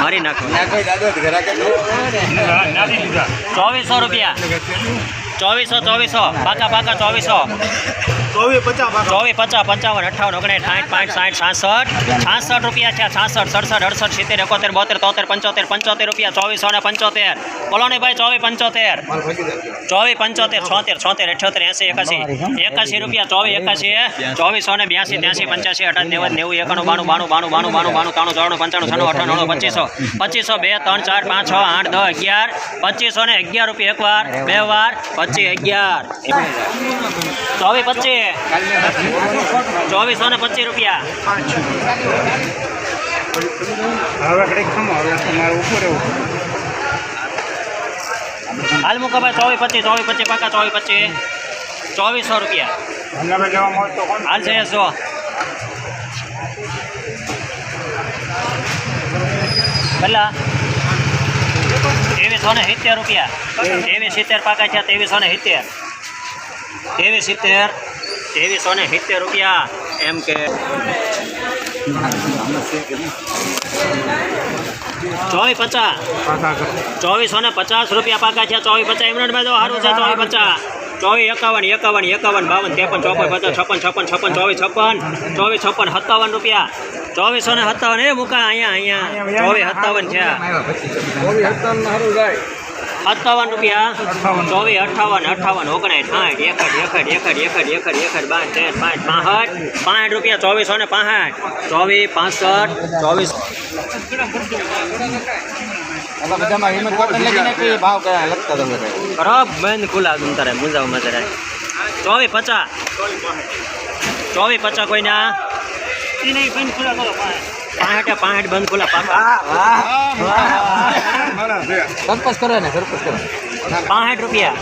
મારી નાખો. ચોવીસો રૂપિયા. ચોવીસો ચોવીસો. પાકા પાકા ચોવીસો. ચોવીસ પચાસ પંચાવન અઠાવન ઓગણીસ સાઠ પાંઠ સાઠ છાસઠ છાસઠ રૂપિયા છે છાસઠ સડસઠ અડસઠ સિત્તેર એકોતેર બોતેર તોતેર પંચોતેર પંચોતેર રૂપિયા ચોવીસો ને પંચોતેર. બોલો ને ભાઈ ચોવીસ પંચોતેર. ચોવીસ પંચોતેર છોતેર છોતેર અઠ્યોતેર એસી એકાસી. એકાસી રૂપિયા ચોવીસ એકાસી ચોવીસો ને બ્યાસી ત્યાસી પંચ્યાસી અઠાવન નેવું નેવું એકાણું બાણું બાણું બાણું બાણું બાણું બાણું ત્રાણું ચોરાણું પંચાણું છન્નું અઠાણું પચીસો. પચીસો બે ત્રણ ચાર પાંચ છ આઠ દસ અગિયાર. પચીસો ને અગિયાર રૂપિયા એક વાર બે વાર પચીસ અગિયાર. ચોવીસ પચીસ. ચોવીસો ને પચીસ રૂપિયા. હવે ઘડીક ખમો તમારે ઉપર રહેવું હાલ મૂકો ભાઈ ચોવીસ પચીસ ચોવીસ પચીસ પાકા ચોવીસ પચીસ ચોવીસો રૂપિયા. હાલ છે જો. પેલા ત્રેવીસો ને સિત્તેર રૂપિયા. ત્રેવીસ સિત્તેર પાકા છે ત્રેવીસો ને સિત્તેર. ત્રેવીસ સિત્તેર. ત્રેવીસો ને સિત્તેર રૂપિયા. એમ કે ચોવીસ પચાસ. ચોવીસો ને પચાસ રૂપિયા પાકા છે ચોવીસ પચાસ ઇમરાનભાઈ તો સારું છે, ચોવીસ પચાસ. ચોવીસ એકાવન એકાવન એકાવન, બાવન, ત્રેપન, ચોપન, પચાસ, છપ્પન છપ્પન છપ્પન, ચોવીસ છપ્પન ચોવીસ, છપ્પન, સત્તાવન રૂપિયા. ચોવીસો ને સત્તાવન, એ મૂકા અહીંયા અહીંયા. ચોવીસ, સત્તાવન છે સત્તાવન રૂપિયા. ચોવીસ અઠાવન અઠાવન ઓગણાઠ સાઠ એકડ એકડ એકડ એકડ એકડ એકડ બાર તેર પાંચ પાસઠ પાંઠ રૂપિયા ચોવીસો ને પાંસઠ ચોવીસ પાસઠ ચોવીસ. ચોવીસ પચાસ. ચોવીસ પચાસ કોઈના? પાંઠે પાંઠ બંધ ખુલ્લા પાકા સરપસ કરો ને સરપસ કરો. પાંઠ રૂપિયા.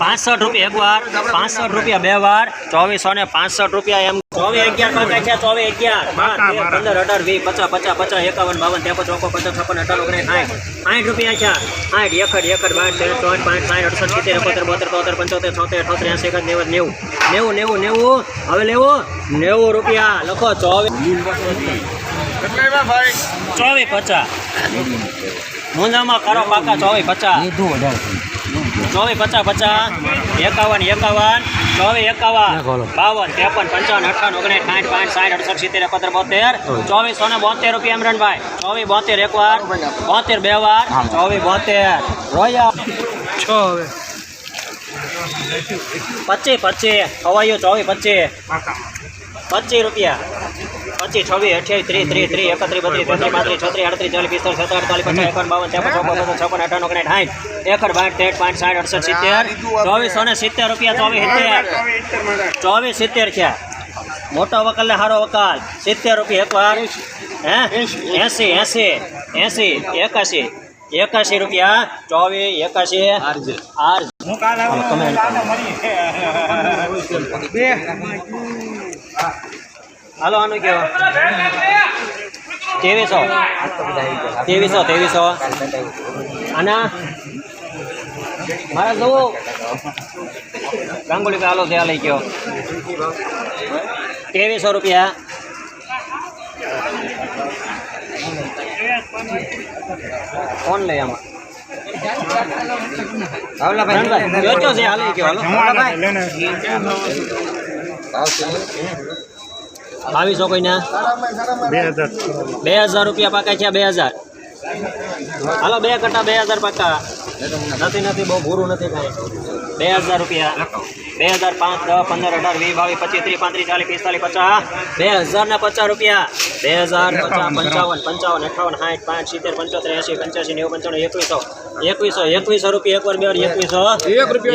પાસઠ રૂપિયા એક વાર પાસઠ રૂપિયા બે વાર ચોવીસો ને પાસઠ રૂપિયા એમ. ચોવીસ અગિયાર પાકા છે ચોવીસ અગિયાર. બાર પંદર અઢાર વીસ પચાસ પચાસ પચાસ એકાવન બાવન ત્રેપન ચોપન પચાસ છપ્પન અઢાર ઓગણીસ સાઠ. સાઠ રૂપિયા છે. સાઠ એકડ એકડ બાર તેર ચોવીસ પાંચ સાઠ અડસઠ સિત્તેર એકોતેર બોતેર તોતેર પંચોતેર છોતેર અઠોતેર એસી એકદ નેવું નેવું. નેવું નેવું નેવું. હવે લેવું. નેવું રૂપિયા. લખો ચોવીસ. ચોવીસ પચાસ. મુંજામાં કરો પાકા ચોવીસ પચાસ. ચોવીસ પચાસ પચાસ એકાવન એકાવન ચોવીસ એકાવન બાવન ત્રેપન પંચાવન અઠાવન ઓગણીસ સાઠ પાંચ સાઠ અડસઠ સિત્તેર એકોતેર બોતેર ચોવીસો ને બોતેર રૂપિયા ઇમરાનભાઈ ચોવીસ બોતેર એક વાર બોતેર બે વાર ચોવીસ બોતેર. રોયા. છ હવે. પચીસ પચીસ. હવાઈઓ ચોવીસ પચીસ. પચીસ રૂપિયા. પચીસ છવ્વીસ અઠ્યાવીસ ત્રીસ ત્રીસ ત્રીસ એકત્રીસ બત્રીસ તેત્રીસ પાંત્રીસ છત્રીસ અડત્રીસ ચાલીસ પિસ્તાલીસ સત્તર અડતાલીસ પચાસ એકાવન બાવન ત્રેપન ચોપન પચાસ છપ્પન અઠાવન ઓગણ સાઠ એકર બાઠ તેર પાંચ સાઠ અડસઠ સિત્તેર ચોવીસો ને સિત્તેર રૂપિયા ચોવીસ સિત્તેર. ચોવીસ સિત્તેર થયા. મોટો વકલ ને સારો વકાલ. સિત્તેર રૂપિયા એકવાર હે? એસી એસી એસી એકાશી. એકાશી રૂપિયા. ચોવીસ એકાશી. આર. હું કાલ કમેન્ટ બે. હાલો આનું કેવો? ત્રેવીસો. ત્રેવીસો ત્રેવીસો. આના? મારા જવું ગાંગુલી હાલો ત્યાં લઈ ગયો. ત્રેવીસો રૂપિયા. કોણ લે આમાં. ભાઈ. જોજો છે હાલ ગયો. હાલો. લેને બાવીસો કોઈના બે હજાર. બે હજાર રૂપિયા પાકા છે બે હજાર. હાલો બે કટા બે હજાર પાકા. નથી નથી બહુ ભૂરું નથી કાંઈ. બે હજાર રૂપિયા બે હજાર પાંચ દસ પંદર અઢાર વીસ બાવીસ પચીસ ત્રીસ પાંત્રીસ ચાલીસ પિસ્તાલીસ પચાસ. બે હજાર ને પચાસ રૂપિયા. બે હજાર પચાસ પંચાવન પંચાવન અઠાવન સાઠ પાંચ સિત્તેર પંચોતેર એસી પંચ્યાસી નેવું પંચાણું એકવીસો. એકવીસો એકવીસો રૂપિયા એક વાર બે. એકવીસો.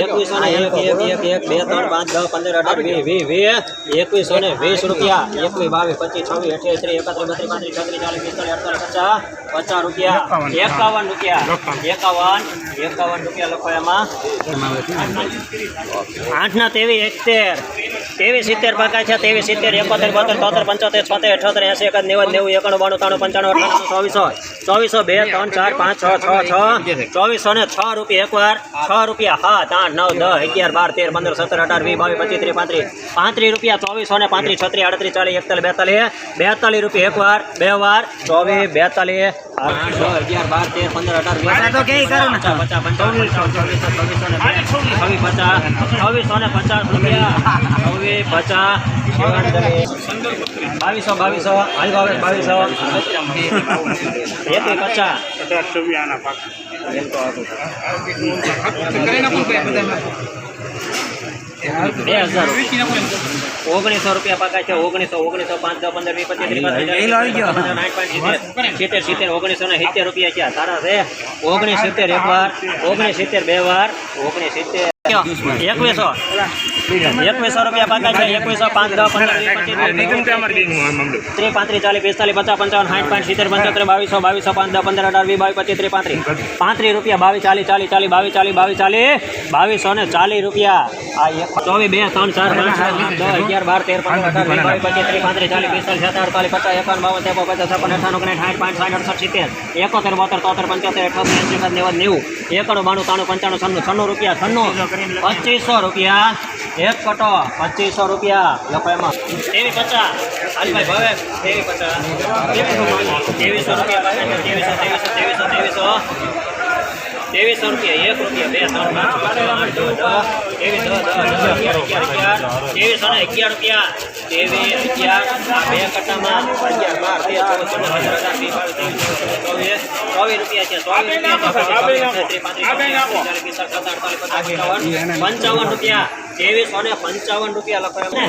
એકવીસો ને એક એક એક એક બે ત્રણ પાંચ દસ પંદર અઢાર વીસ વીસ વીસ એકવીસો ને વીસ રૂપિયા. એકવીસ બાવીસ પચીસ છવ્વીસ અઠ્યાવીસ ત્રીસ એકત્રીસ બત્રીસ પાંત્રીસ છત્રીસ ચાલીસ પિસ્તાલીસ અડતાલીસ પચાસ પચાસ રૂપિયા. એકાવન. રૂપિયા. એકાવન. એકાવન રૂપિયા લખો એમાં. આઠના તેવી એકતેર. તેવી સિત્તેર પાકા છે તેવી સિત્તેર, એકોતેર, બોતેર તોતેર પંચોતેર, છોતેર અઠોતેર એસી એકાદ, નેવું નેવું, એકાણું, બાણું, ત્રાણું, પંચાણું અઠાણું ચોવીસો ચોવીસો બે, ત્રણ, ચાર, પાંચ, છ છ છ. ચોવીસો ને છ રૂપિયા એકવાર. છ રૂપિયા સાત, આઠ, નવ, દસ, અગિયાર, બાર, તેર, પંદર, સત્તર, અઢાર, વીસ, બાવીસ પચીસ ત્રીસ પાંત્રીસ. પાંત્રીસ રૂપિયા ચોવીસો ને પાંત્રીસ, છત્રીસ, આડત્રીસ, ચાલીસ, એકતાલીસ, બેતાલીસ. બેતાલીસ રૂપિયા એકવાર, બે વાર. ચોવીસ, બેતાલીસ. આઠ, અગિયાર બાર તેર પંદર અઢાર છવ્વીસો છવ્વીસો ને પચાસ છવ્વીસો રૂપિયા છવ્વીસ પચાસ બાવીસો બાવીસો હાલ બાવીસ એકવી પચાસ પચાસ પાક બે હજાર ઓગણીસો રૂપિયા પાકા છે ઓગણીસો ઓગણીસો પાંચ દસ પંદર વીસ પચીસ. સિત્તેર સિત્તેર ઓગણીસો ને સિત્તેર રૂપિયા છે સારા છે ઓગણીસ સિત્તેર એક વાર ઓગણીસ સિત્તેર બે વાર ઓગણીસ સિત્તેર એકવીસો એકવીસો રૂપિયા પાકા છે એકવીસો પાંચ દસ પંદર વીસ પચીસ ત્રીસ, ત્રીસ પાંત્રીસ ચાલીસ પિસ્તાલીસ પચાસ પંચાવન સાઠ પાંચ સિત્તેર પંચોતેર બાવીસો બાવીસો પાંચ દસ પંદર અઢાર વીસ બાવીસ પચીસ ત્રીસ પાંત્રીસ પાંત્રીસ રૂપિયા બાવીસ ચાલીસ ચાલીસ ચાલીસ બાવીસ ચાલીસ બાવીસ ચાલીસ બાવીસો ને ચાલીસ રૂપિયા આ એક ચોવીસ બે ત્રણ ચાર પાંચ છ સાત દસ અગિયાર બાર તેર પંદર અઢાર વીસ બાવીસ પચીસ ત્રીસ પાંત્રીસ ચાલીસ પિસ્તાલીસ સત્તર અડતાલીસ પચાસ એકાવન બાવન ત્રેપન પચાસ છપ્પન અઠાણું ઓગણીસ સાઠ પાંચ સાઠ અડસઠ સિત્તેર એકોતેર બોતેર તોતેર પંચોતેર અઠોતેર એંસી સાત નેવું નેવું એકડું બાણું ત્રાણું પંચાણું છન્નું છન્નું રૂપિયા છન્નું પચીસો રૂપિયા એક કટો પચીસો રૂપિયા લખો એમાં એવી પચાસ હાલીભાઈ ભાવે. તેવી પચાસ. તેવીસો રૂપિયા તેવીસો તેવીસો તેવીસો ત્રેવીસો ત્રેવીસો રૂપિયા એક રૂપિયા બે ત્રણ પાંચ છ, છ, આઠ નવ દસ ત્રેવીસ દસ દસ દસ અગિયાર અગિયાર અગિયાર ને અગિયાર રૂપિયા ત્રેવીસ અગિયાર આ બે કટ્ટામાં અગિયાર બાર તેર ચૌદ પંદર પંદર હજાર બે બાવીસ ત્રેવીસ ચોવીસ રૂપિયા છે ચોવીસ રૂપિયા પંચાવન રૂપિયા ત્રેવીસો ને પંચાવન રૂપિયા લખો એમને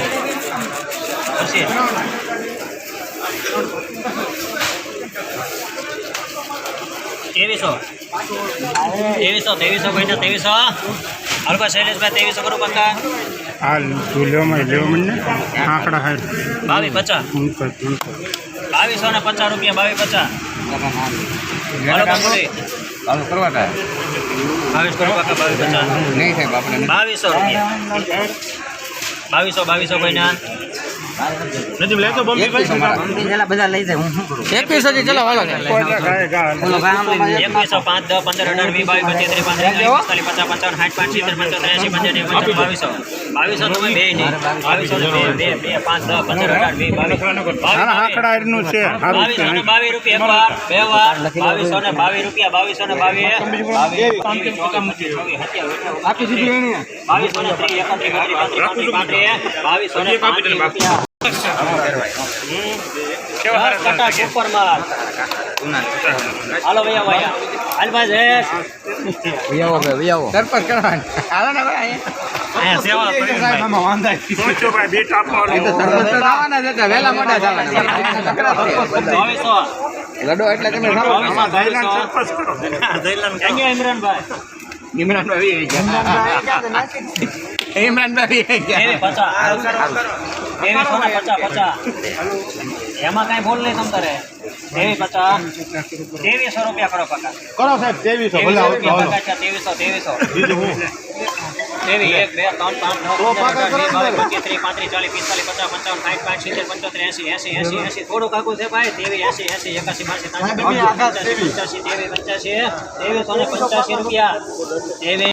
ત્રેવીસો. ત્રેવીસો ત્રેવીસો ભાઈ ત્રેવીસો. હલકો શૈલેષભાઈ ત્રેવીસો કરું પક્કા. તું લેવામાં લેવા મને. આંકડા હાર બાવીસ પચાસ. હું હું બાવીસો ને પચાસ રૂપિયા બાવીસ પચાસ. બાવીસો રૂપિયા બાવીસો બાવીસો તા બાવીસ કરું પક્કા બાવીસ પચાસ નહીં સાહેબ આપણે બાવીસો રૂપિયા બાવીસો બાવીસો ભાઈના એકવીસો થી ચલો વાલો કોઈ ગાય ગા એકવીસો પાંચ દસ પંદર અઢાર વીસ બાવીસ પચીસ ત્રીસ પાંત્રીસ ચાલીસ પિસ્તાલીસ પચાસ પંચાવન સાઠ પાંચ સિત્તેર પંચોતેર એંસી પંચાણું પંચાવન બાવીસો બાવીસો તમે બે નહીં બાવીસો ને બે બે બે પાંચ દસ પંદર અઢાર વીસ બાવીસ આના આંકડા એનું છે સારું બાવીસો ને છે બાવીસ રૂપિયા એક વાર બે વાર બાવીસો ને બાવીસ રૂપિયા બાવીસો ને બાવીસ બાવીસો ને ત્રીસ એકત્રીસ બત્રીસ પાંત્રીસ પાંત્રીસ બાવીસો ને પાંત્રીસ રૂપિયા હાલો ભૈયા ભૈયા હાલ ભાઈ જયેશ કરવાનું હાલો ને ભાઈ અહીંયા ભાઈ. ભાઈ આપવાનું સરપંચ વહેલા મોટા જવાના ચોવીસો લડો એટલે તમે ઇમરાનભાઈ ઇમરાનભાઈ ઇમરાનભાઈ સોના પચાસ પચાસ એમાં કાંઈ બોલ નહીં તમ તારે. એવી પચાસ ત્રેવીસો રૂપિયા કરો પકા. કરો સાહેબ ત્રેવીસો ત્રેવીસો ત્રેવીસો ત્રેવીસો એક બે ત્રણ પાંચ નવ બાવીસ પચીસ ત્રીસ પાંત્રીસ ચાલીસ પિસ્તાલીસ પચાસ પંચાવન સાઠ પાંચ સિત્તેર પંચોતેર એસી એસી એસી એસી. થોડું કાકું છે ભાઈ? ત્રેવીસ એસી એસી એકાસી બાસી ત્રાસી પંચ્યાસી પંચ્યાસી ત્રેવીસ પંચ્યાસી ત્રેવીસો ને પંચ્યાસી રૂપિયા. ત્રેવીસ